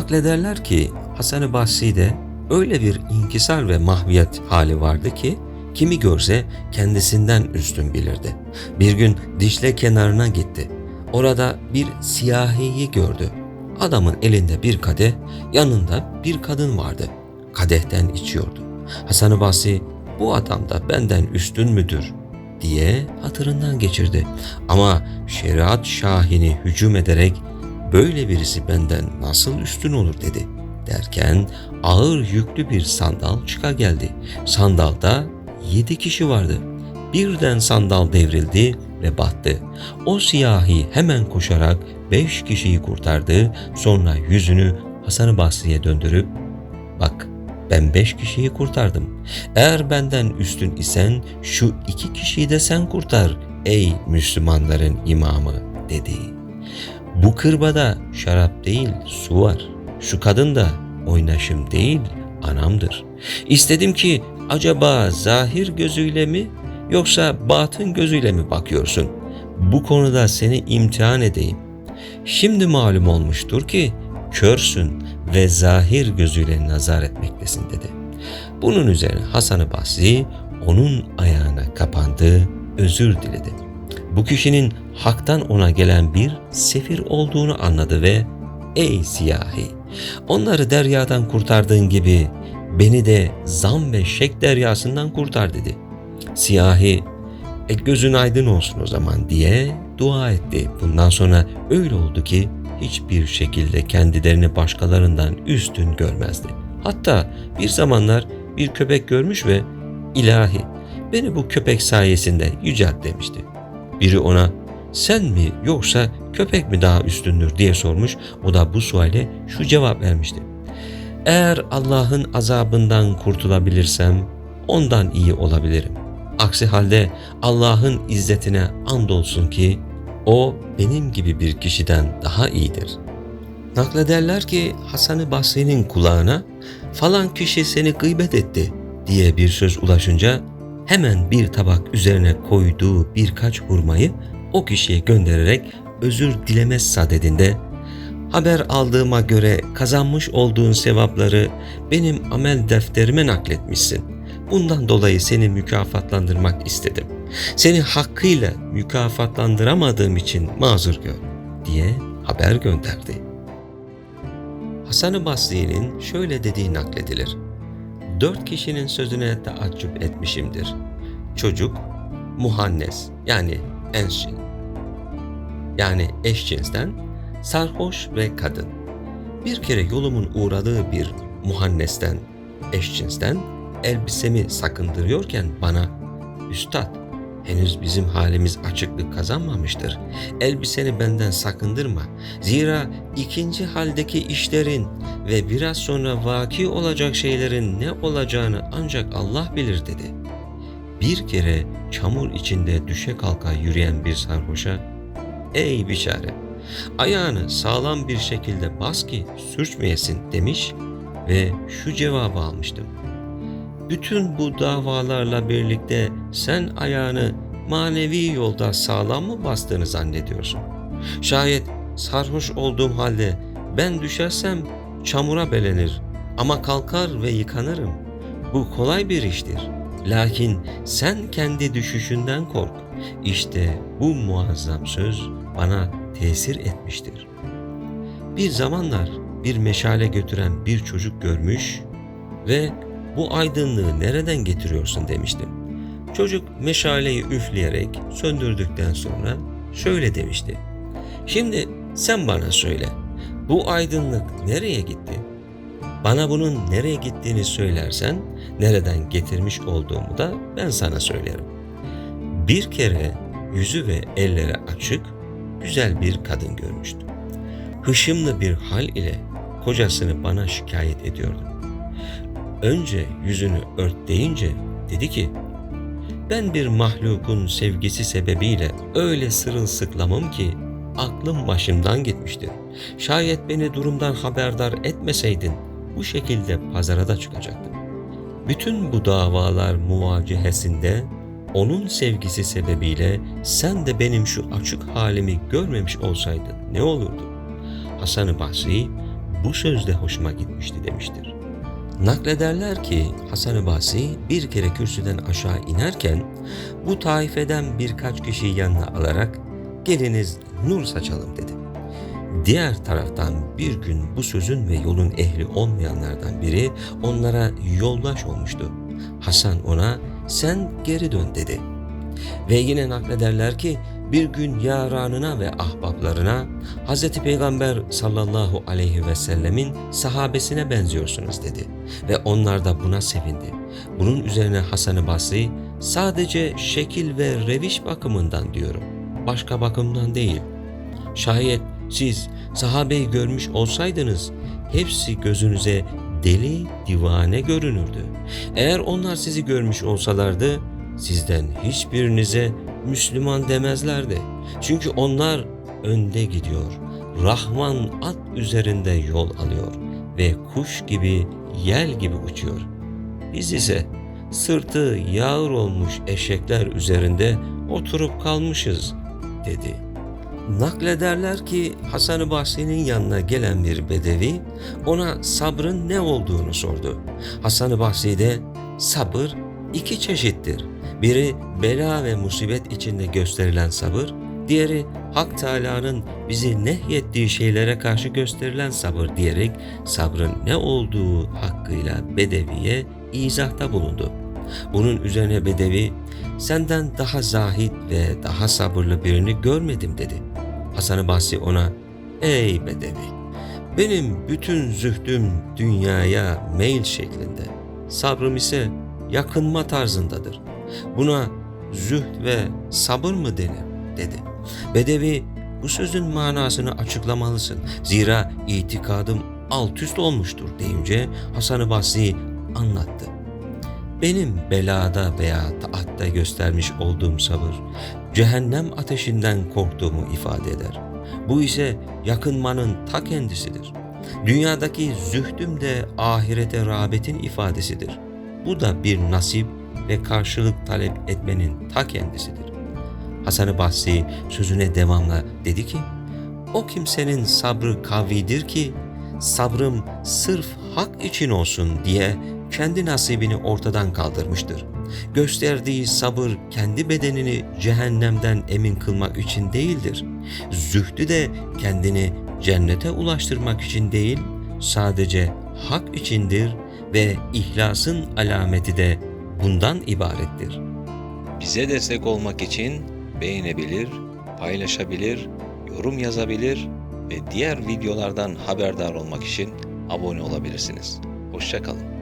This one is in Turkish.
Naklederler ki Hasan-ı Basri'de öyle bir inkisar ve mahviyet hali vardı ki kimi görse kendisinden üstün bilirdi. Bir gün Dicle kenarına gitti. Orada bir siyahiyi gördü. Adamın elinde bir kadeh, yanında bir kadın vardı. Kadehten içiyordu. Hasan-ı Basri bu adam da benden üstün müdür diye hatırından geçirdi. Ama şeriat şahini hücum ederek böyle birisi benden nasıl üstün olur dedi. Derken ağır yüklü bir sandal çıka geldi. Sandalda yedi kişi vardı. Birden sandal devrildi ve battı. O siyahi hemen koşarak beş kişiyi kurtardı. Sonra yüzünü Hasan-ı Basri'ye döndürüp bak ben beş kişiyi kurtardım. Eğer benden üstün isen şu iki kişiyi de sen kurtar ey Müslümanların imamı dedi. Bu kırbada şarap değil su var. Şu kadın da oynaşım değil anamdır. İstedim ki acaba zahir gözüyle mi yoksa batın gözüyle mi bakıyorsun? Bu konuda seni imtihan edeyim. Şimdi malum olmuştur ki körsün ve zahir gözüyle nazar etmektesin dedi. Bunun üzerine Hasan-ı Basri onun ayağına kapandı, özür diledi. Bu kişinin haktan ona gelen bir sefir olduğunu anladı ve ''Ey siyahi, onları deryadan kurtardığın gibi beni de zam ve şek deryasından kurtar.'' dedi. Siyahi e, gözün aydın olsun o zaman diye dua etti. Bundan sonra öyle oldu ki hiçbir şekilde kendilerini başkalarından üstün görmezdi. Hatta bir zamanlar bir köpek görmüş ve ilahi beni bu köpek sayesinde yücelt demişti. Biri ona sen mi yoksa köpek mi daha üstündür diye sormuş. O da bu suale şu cevap vermişti. Eğer Allah'ın azabından kurtulabilirsem ondan iyi olabilirim. Aksi halde Allah'ın izzetine andolsun ki o benim gibi bir kişiden daha iyidir. Naklederler ki Hasan-ı Basri'nin kulağına falan kişi seni gıybet etti diye bir söz ulaşınca hemen bir tabak üzerine koyduğu birkaç hurmayı o kişiye göndererek özür dilemez sadedinde haber aldığıma göre kazanmış olduğun sevapları benim amel defterime nakletmişsin. Bundan dolayı seni mükafatlandırmak istedim. Seni hakkıyla mükafatlandıramadığım için mazur gör diye haber gönderdi. Hasan-ı Basri'nin şöyle dediği nakledilir. Dört kişinin sözüne taaccüp etmişimdir. Çocuk, muhannes yani ensçin yani eşcinsten, sarhoş ve kadın. Bir kere yolumun uğradığı bir muhannesten, eşcinsten elbisemi sakındırıyorken bana Üstad henüz bizim halimiz açıklık kazanmamıştır. Elbiseni benden sakındırma. Zira ikinci haldeki işlerin ve biraz sonra vaki olacak şeylerin ne olacağını ancak Allah bilir dedi. Bir kere çamur içinde düşe kalka yürüyen bir sarhoşa, ey biçare, ayağını sağlam bir şekilde bas ki sürçmeyesin demiş ve şu cevabı almıştım bütün bu davalarla birlikte sen ayağını manevi yolda sağlam mı bastığını zannediyorsun? Şayet sarhoş olduğum halde ben düşersem çamura belenir ama kalkar ve yıkanırım. Bu kolay bir iştir. Lakin sen kendi düşüşünden kork. İşte bu muazzam söz bana tesir etmiştir. Bir zamanlar bir meşale götüren bir çocuk görmüş ve bu aydınlığı nereden getiriyorsun demiştim. Çocuk meşaleyi üfleyerek söndürdükten sonra şöyle demişti. Şimdi sen bana söyle. Bu aydınlık nereye gitti? Bana bunun nereye gittiğini söylersen nereden getirmiş olduğumu da ben sana söylerim. Bir kere yüzü ve elleri açık, güzel bir kadın görmüştüm. Hışımlı bir hal ile kocasını bana şikayet ediyordu önce yüzünü ört deyince dedi ki ben bir mahlukun sevgisi sebebiyle öyle sırılsıklamım ki aklım başımdan gitmiştir. Şayet beni durumdan haberdar etmeseydin bu şekilde pazara da çıkacaktım. Bütün bu davalar muvacihesinde onun sevgisi sebebiyle sen de benim şu açık halimi görmemiş olsaydın ne olurdu? Hasan-ı Basri bu sözde hoşuma gitmişti demiştir. Naklederler ki Hasan-ı Basri bir kere kürsüden aşağı inerken bu taifeden birkaç kişiyi yanına alarak geliniz nur saçalım dedi. Diğer taraftan bir gün bu sözün ve yolun ehli olmayanlardan biri onlara yoldaş olmuştu. Hasan ona sen geri dön dedi. Ve yine naklederler ki bir gün yaranına ve ahbaplarına Hz. Peygamber sallallahu aleyhi ve sellemin sahabesine benziyorsunuz dedi. Ve onlar da buna sevindi. Bunun üzerine Hasan-ı Basri sadece şekil ve reviş bakımından diyorum. Başka bakımdan değil. Şayet siz sahabeyi görmüş olsaydınız hepsi gözünüze deli divane görünürdü. Eğer onlar sizi görmüş olsalardı sizden hiçbirinize Müslüman demezlerdi. Çünkü onlar önde gidiyor. Rahman at üzerinde yol alıyor ve kuş gibi yel gibi uçuyor. Biz ise sırtı yağır olmuş eşekler üzerinde oturup kalmışız dedi.'' Naklederler ki Hasan-ı Basri'nin yanına gelen bir bedevi ona sabrın ne olduğunu sordu. Hasan-ı Basri de sabır iki çeşittir. Biri bela ve musibet içinde gösterilen sabır, diğeri Hak Teâlâ'nın bizi nehyettiği şeylere karşı gösterilen sabır diyerek sabrın ne olduğu hakkıyla bedeviye izahta bulundu. Bunun üzerine bedevi senden daha zahid ve daha sabırlı birini görmedim dedi. Hasan-ı Basri ona ey bedevi benim bütün zühdüm dünyaya meyil şeklinde sabrım ise yakınma tarzındadır. Buna zühd ve sabır mı denir dedi. Bedevi bu sözün manasını açıklamalısın. Zira itikadım alt üst olmuştur deyince Hasan-ı Basri anlattı. Benim belada veya taatta göstermiş olduğum sabır, cehennem ateşinden korktuğumu ifade eder. Bu ise yakınmanın ta kendisidir. Dünyadaki zühdüm de ahirete rağbetin ifadesidir. Bu da bir nasip ve karşılık talep etmenin ta kendisidir. Hasan-ı Basri sözüne devamla dedi ki, o kimsenin sabrı kavidir ki, sabrım sırf hak için olsun diye kendi nasibini ortadan kaldırmıştır. Gösterdiği sabır kendi bedenini cehennemden emin kılmak için değildir. Zühdü de kendini cennete ulaştırmak için değil, sadece hak içindir ve ihlasın alameti de bundan ibarettir. Bize destek olmak için beğenebilir, paylaşabilir, yorum yazabilir ve diğer videolardan haberdar olmak için abone olabilirsiniz. Hoşçakalın.